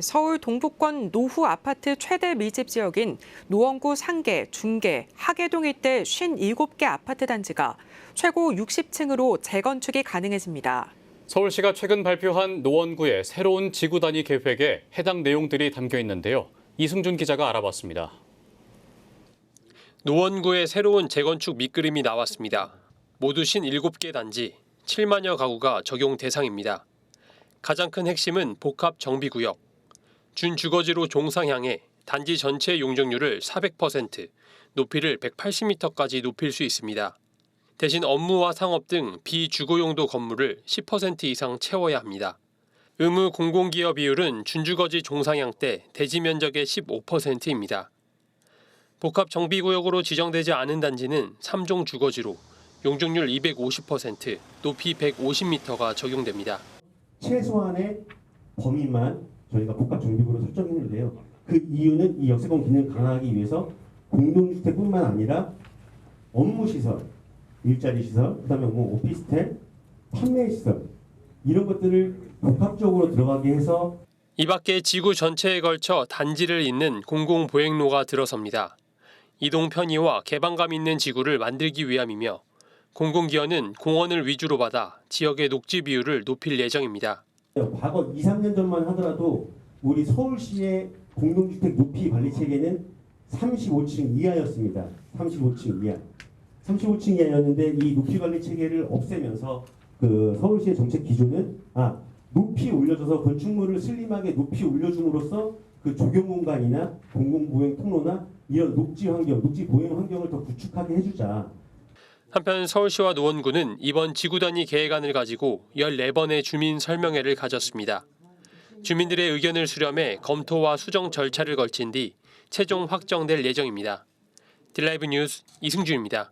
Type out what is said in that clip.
서울 동북권 노후 아파트 최대 밀집 지역인 노원구 상계, 중계, 하계동 일대 57개 아파트 단지가 최고 60층으로 재건축이 가능해집니다. 서울시가 최근 발표한 노원구의 새로운 지구 단위 계획에 해당 내용들이 담겨 있는데요. 이승준 기자가 알아봤습니다. 노원구의 새로운 재건축 밑그림이 나왔습니다. 모두 57개 단지, 7만여 가구가 적용 대상입니다. 가장 큰 핵심은 복합 정비구역. 준 주거지로 종상향해 단지 전체 용적률을 400%, 높이를 180m까지 높일 수 있습니다. 대신 업무와 상업 등 비주거용도 건물을 10% 이상 채워야 합니다. 의무 공공기업 비율은 준주거지 종상향 때 대지 면적의 15%입니다. 복합 정비구역으로 지정되지 않은 단지는 3종 주거지로 용적률 250%, 높이 150m가 적용됩니다. 최소한의 범위만 저희가 복합 정비구로 설정했는데요. 그 이유는 이 역세권 기능을 강화하기 위해서 공동주택뿐만 아니라 업무시설, 일자리시설, 그 다음에 뭐 오피스텔, 판매시설 이런 것들을 복합적으로 들어가게 해서 이 밖에 지구 전체에 걸쳐 단지를 잇는 공공보행로가 들어섭니다. 이동 편의와 개방감 있는 지구를 만들기 위함이며 공공기여는 공원을 위주로 받아 지역의 녹지 비율을 높일 예정입니다. 과거 2, 3년 전만 하더라도 우리 서울시의 공동주택 높이 관리 체계는 35층 이하였습니다. 35층 이하. 35층 이하였는데 이 높이 관리 체계를 없애면서 그 서울시의 정책 기조는 아 높이 올려줘서 건축물을 슬림하게 높이 올려줌으로써 그 조경 공간이나 공공 보행 통로나 이런 녹지 환경, 녹지 보행 환경을 더 구축하게 해주자. 한편 서울시와 노원구는 이번 지구 단위 계획안을 가지고 14번의 주민 설명회를 가졌습니다. 주민들의 의견을 수렴해 검토와 수정 절차를 걸친 뒤 최종 확정될 예정입니다. 딜라이브 뉴스 이승준입니다.